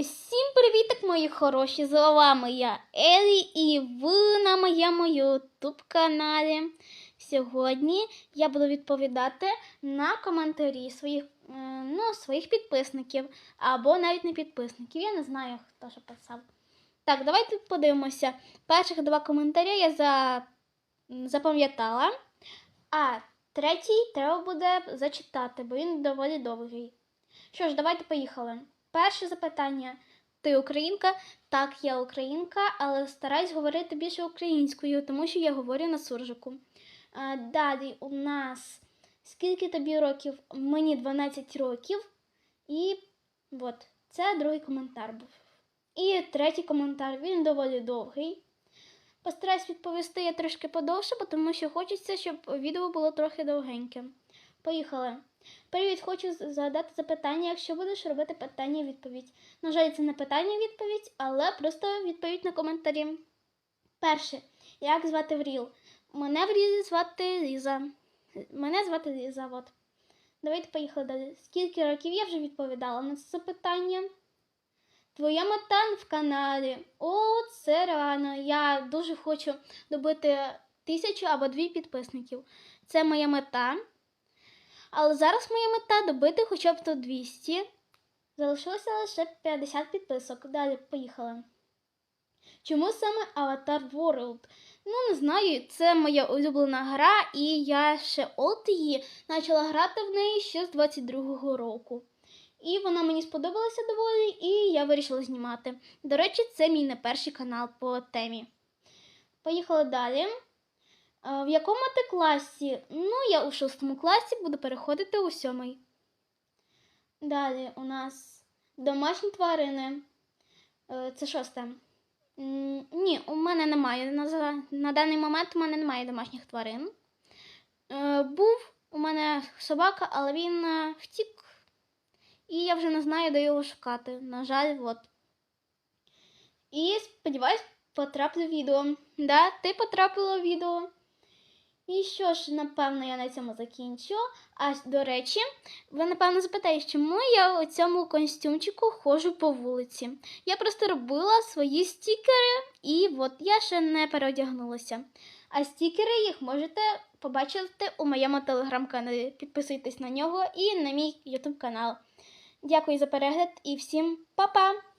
Усім привіток, мої хороші! З вами я Елі і ви на моєму YouTube каналі. Сьогодні я буду відповідати на коментарі своїх, е, ну, своїх підписників або навіть не підписників. Я не знаю, хто що писав. Так, давайте подивимося. Перших два коментарі я за... запам'ятала, а третій треба буде зачитати, бо він доволі довгий. Що ж, давайте поїхали. Перше запитання. Ти українка? Так, я українка, але стараюсь говорити більше українською, тому що я говорю на суржику. Далі у нас скільки тобі років? Мені 12 років. І от, це другий коментар був. І третій коментар, він доволі довгий. Постараюсь відповісти я трошки подовше, тому що хочеться, щоб відео було трохи довгеньке. Поїхали. Привіт, хочу задати запитання, якщо будеш робити питання-відповідь. На жаль, це не питання-відповідь, але просто відповідь на коментарі. Перше, як звати Вріл? Мене Вріл звати Ліза. Мене звати Ліза, от. Давайте поїхали далі. Скільки років я вже відповідала на це запитання? Твоя мета в каналі. О, це реально. Я дуже хочу добити тисячу або дві підписників. Це моя мета. Але зараз моя мета добити хоча б то 200. Залишилося лише 50 підписок. Далі поїхали. Чому саме Avatar World? Ну, не знаю, це моя улюблена гра, і я ще от її почала грати в неї ще з 22-го року. І вона мені сподобалася доволі, і я вирішила знімати. До речі, це мій не перший канал по темі. Поїхали далі. В якому ти класі? Ну, я у шостому класі буду переходити у сьомий. Далі у нас домашні тварини. Е, Це шосте. Ні, у мене немає. На, на даний момент у мене немає домашніх тварин. Е, Був у мене собака, але він е, втік. І я вже не знаю, де його шукати. На жаль, от. І сподіваюсь, потраплю відео. Да, ти потрапила в відео. І що ж, напевно, я на цьому закінчу. А до речі, ви напевно запитаєте, чому я у цьому костюмчику ходжу по вулиці. Я просто робила свої стікери, і от я ще не переодягнулася. А стікери їх можете побачити у моєму телеграм-каналі. Підписуйтесь на нього і на мій ютуб канал. Дякую за перегляд і всім па-па!